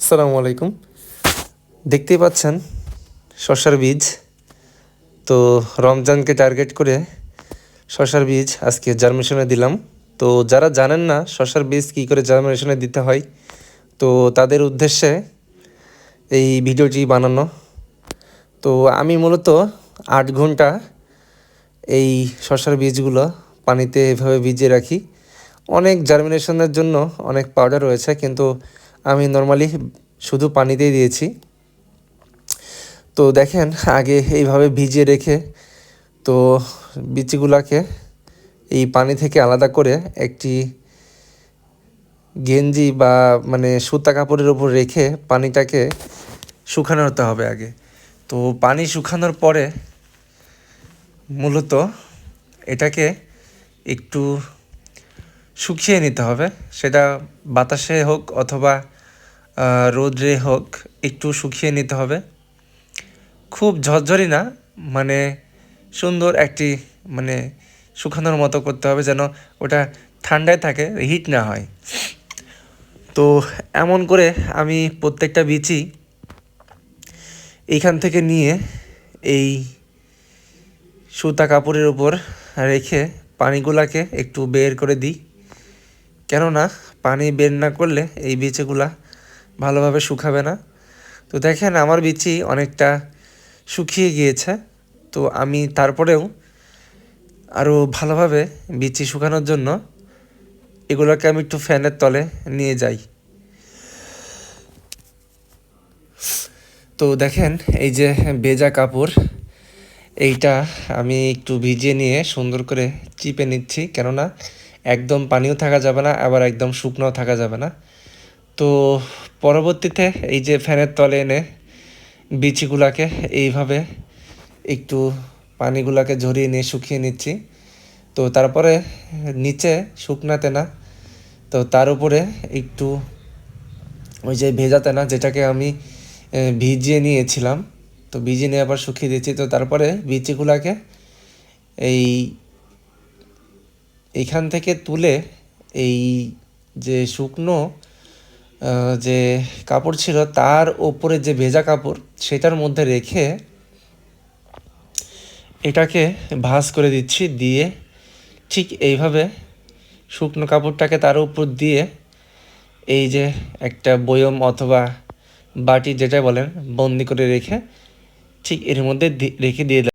আসসালামু আলাইকুম। দেখতেই পাচ্ছেন শসার বীজ। তো রমজানকে টার্গেট করে শসার বীজ আজকে জার্মিনেশনে দিলাম। তো যারা জানেন না শসার বীজ কী করে জার্মিনেশনে দিতে হয়, তো তাদের উদ্দেশ্যে এই ভিডিওটি বানানো। তো আমি মূলত আট ঘণ্টা এই শসার বীজগুলো পানিতে এভাবে ভিজিয়ে রাখি। অনেক জার্মিনেশনের জন্য অনেক পাউডার রয়েছে, কিন্তু আমি নর্মালি শুধু পানিতেই দিয়েছি। তো দেখেন, আগে এইভাবে ভিজিয়ে রেখে তো বীজগুলাকে এই পানি থেকে আলাদা করে একটি গেঞ্জি বা মানে সুতা কাপড়ের উপর রেখে পানিটাকে শুকানো হতে হবে আগে। তো পানি শুকানোর পরে মূলত এটাকে একটু শুকিয়ে নিতে হবে। সেটা বাতাসে হোক অথবা রোদ্রে হোক, একটু শুকিয়ে নিতে হবে। খুব ঝরঝরি না মানে সুন্দর একটি মানে শুকানোর মতো করতে হবে যেন ওটা ঠান্ডায় থাকে, হিট না হয়। তো এমন করে আমি প্রত্যেকটা বীজই এইখান থেকে নিয়ে এই সুতা কাপড়ের উপর রেখে পানিগুলাকে একটু বের করে দিই। কেননা পানি বের না করলে এই বীজগুলা ভালোভাবে শুকাবে না। তো দেখেন আমার বিচি অনেকটা শুকিয়ে গিয়েছে। তো আমি তারপরেও আরও ভালোভাবে বিচি শুকানোর জন্য এগুলোকে আমি একটু ফ্যানের তলে নিয়ে যাই। তো দেখেন এই যে বেজা কাপড়, এইটা আমি একটু ভিজিয়ে নিয়ে সুন্দর করে চিপে নিচ্ছি। কেননা একদম পানিও থাকা যাবে না, আবার একদম শুকনোও থাকা যাবে না। তো পরবর্তীতে এই যে ফ্যানের তলে এনে বিচিগুলাকে এইভাবে একটু পানিগুলাকে ঝরিয়ে নিয়ে শুকিয়ে নিচ্ছি। তো তারপরে নিচে শুকনাতে না তো তার উপরে একটু ওই যে ভেজাতে না যেটাকে আমি ভিজিয়ে নিয়েছিলাম। তো ভিজিয়ে নিয়ে আবার শুকিয়ে দিচ্ছি তো তারপরে বিচিগুলাকে এই এইখান থেকে তুলে এই যে শুকনো যে কাপড় ছিল তার ওপরে যে ভেজা কাপড় সেটার মধ্যে রেখে এটাকে ভাজ করে দিচ্ছি, দিয়ে ঠিক এইভাবে শুকনো কাপড়টাকে তার উপর দিয়ে এই যে একটা বয়ম অথবা বাটি যেটা বলেন, বন্দি করে রেখে ঠিক এর মধ্যে রেখে দিয়ে